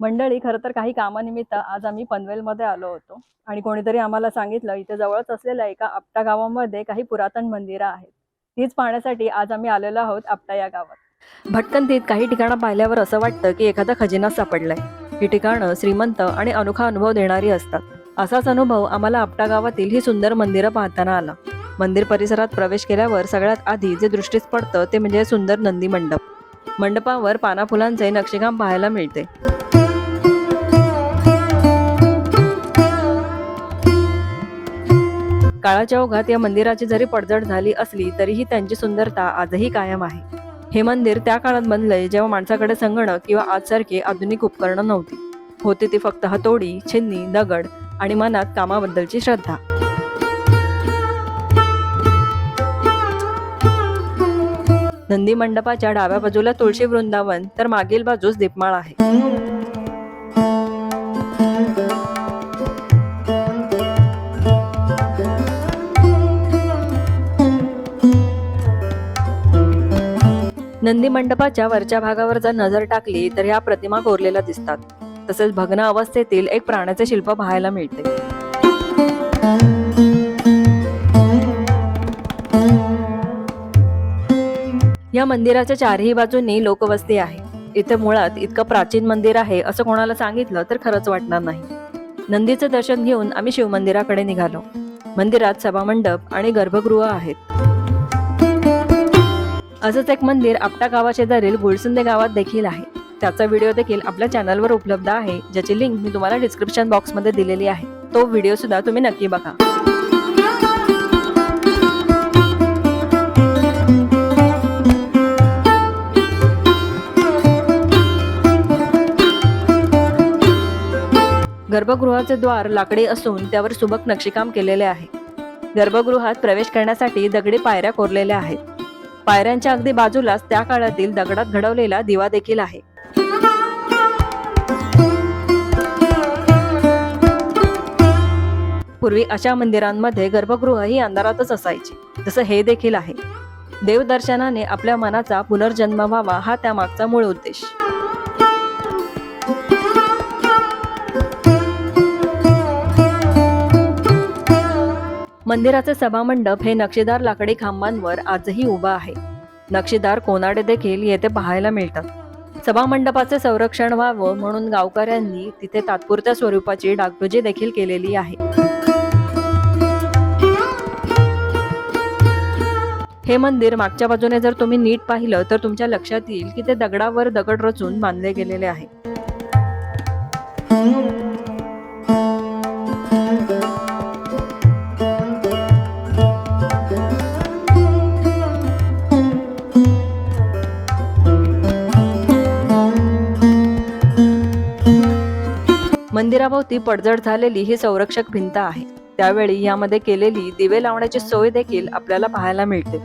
मंडळी खरं तर काही कामानिमित्त आज आम्ही पनवेलमध्ये आलो होतो. आणि कोणीतरी आम्हाला सांगितलं इथे जवळच असलेल्या एका आपटा गावामध्ये काही पुरातन मंदिरं आहेत. तीच पाहण्यासाठी आज आम्ही आलेलो आहोत आपटा या गावात. भटकंतीत काही ठिकाणं पाहिल्यावर असं वाटतं की एखादा खजिना सापडलाय. ही ठिकाणं श्रीमंत आणि अनोखा अनुभव देणारी असतात. असाच अनुभव आम्हाला आपटा गावातील ही सुंदर मंदिरं पाहताना आला. मंदिर परिसरात प्रवेश केल्यावर सगळ्यात आधी जे दृष्टीस पडतं ते म्हणजे सुंदर नंदी मंडप. मंडपावर पाना फुलांचे नक्षीकाम पाहायला मिळते. काळाच्या ओघात या मंदिराची जरी पडझड झाली असली तरीही त्यांची सुंदरता आजही कायम आहे. हे मंदिर त्या काळात बनलंय जेव्हा माणसाकडे संगणक किंवा आजसारखी आधुनिक उपकरणं नव्हती. होती ती फक्त हातोडी छिन्नी दगड आणि मनात कामाबद्दलची श्रद्धा. नंदी मंडपाच्या डाव्या बाजूला तुळशी वृंदावन तर मागील बाजूस दीपमाळ आहे. नंदी मंडपाच्या वरच्या भागावर जर नजर टाकली तर ह्या प्रतिमा कोरलेल्या दिसतात. तसेच भग्न अवस्थेतील एक प्राण्याचे शिल्प पाहायला मिळते. या मंदिराच्या चारही बाजूंनी लोकवस्ती आहे. इथे मुळात इतकं प्राचीन मंदिर आहे असं कोणाला सांगितलं तर खरंच वाटणार नाही. नंदीचं दर्शन घेऊन आम्ही शिवमंदिराकडे निघालो. मंदिरात सभामंडप आणि गर्भगृह आहेत. असंच एक मंदिर आपटा गावाशेजारील गुळसुंदे गावात देखील आहे. त्याचा व्हिडिओ देखील आपल्या चॅनलवर उपलब्ध आहे ज्याची लिंक मी तुम्हाला डिस्क्रिप्शन बॉक्समध्ये दिलेली आहे. तो व्हिडिओ सुद्धा तुम्ही नक्की बघा. गर्भगृहाचे द्वार लाकडी असून त्यावर सुबक नक्षीकाम केलेले आहे. गर्भगृहात प्रवेश करण्यासाठी दगडी पायऱ्या कोरलेल्या आहेत. पायऱ्यांच्या अगदी बाजूलाच त्या काळातील दगडात घडवलेला दिवा देखील आहे. पूर्वी अशा मंदिरांमध्ये गर्भगृह ही अंधारातच असायची. जसं हे देखील आहे. देवदर्शनाने आपल्या मनाचा पुनर्जन्म व्हावा हा त्यामागचा मूळ उद्देश. मंदिराचे सभामंडप हे नक्षीदार लाकडी खांबांवर आजही उभा आहे. नक्षीदार कोनाडे देखील येथे पाहायला मिळतात. सभामंडपाचे संरक्षण व्हावं म्हणून गावकऱ्यांनी तिथे तात्पुरत्या स्वरूपाची डागडुजी देखील केलेली आहे. हे मंदिर मागच्या बाजूने जर तुम्ही नीट पाहिलं तर तुमच्या लक्षात येईल की ते दगडावर दगड रचून बांधले गेलेले आहे. मंदिराभोवती पडझड झालेली ही संरक्षक भिंत आहे. त्यावेळी यामध्ये केलेली दिवे लावण्याची सोय देखील आपल्याला पाहायला मिळते.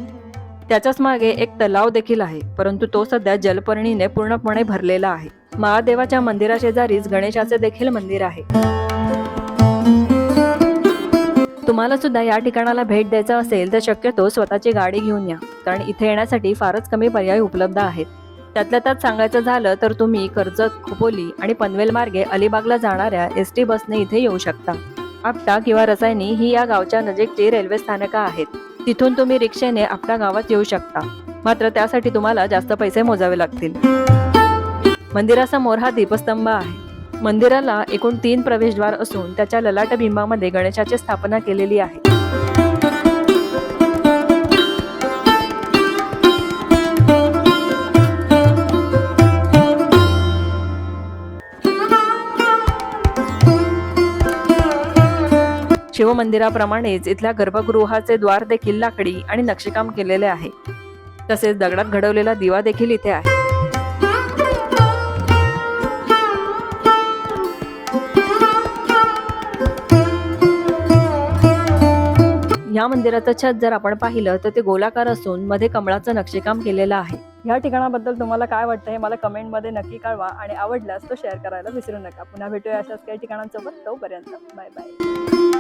त्याच्याच मागे एक तलाव देखील आहे परंतु तो सध्या जलपर्णीने पूर्णपणे भरलेला आहे. महादेवाच्या मंदिराशेजारीच गणेशाचे देखील मंदिर आहे. तुम्हाला सुद्धा या ठिकाणाला भेट द्यायचा असेल तर शक्यतो स्वतःची गाडी घेऊन या कारण इथे येण्यासाठी फारच कमी पर्याय उपलब्ध आहेत. त्यातल्या त्यात सांगायचं झालं तर तुम्ही कर्जत खोपोली आणि पनवेल मार्गे अलिबागला जाणाऱ्या एस टी बसने इथे येऊ शकता. आपटा किंवा रसायनी ही या गावच्या नजीकची रेल्वे स्थानकं आहेत. तिथून तुम्ही रिक्षेने आपटा गावात येऊ शकता. मात्र त्यासाठी तुम्हाला जास्त पैसे मोजावे लागतील. मंदिरासमोर हा दीपस्तंभ आहे. मंदिराला एकूण तीन प्रवेशद्वार असून त्याच्या ललाट बिंबामध्ये गणेशाची स्थापना केलेली आहे. शिवमंदिराप्रमाणेच इथल्या गर्भगृहाचे द्वार देखील लाकडी आणि नक्षीकाम केलेले आहे. तसेच दगडात घडवलेला दिवा देखील इथे आहे. या मंदिराचं छत जर आपण पाहिलं तर ते गोलाकार असून मध्ये कमळाचं नक्षीकाम केलेलं आहे. या ठिकाणाबद्दल तुम्हाला काय वाटतं हे मला कमेंटमध्ये नक्की कळवा आणि आवडल्यास तो शेअर करायला विसरू नका. पुन्हा भेटूया अशाच काही ठिकाणांसोबत. तोपर्यंत बाय बाय.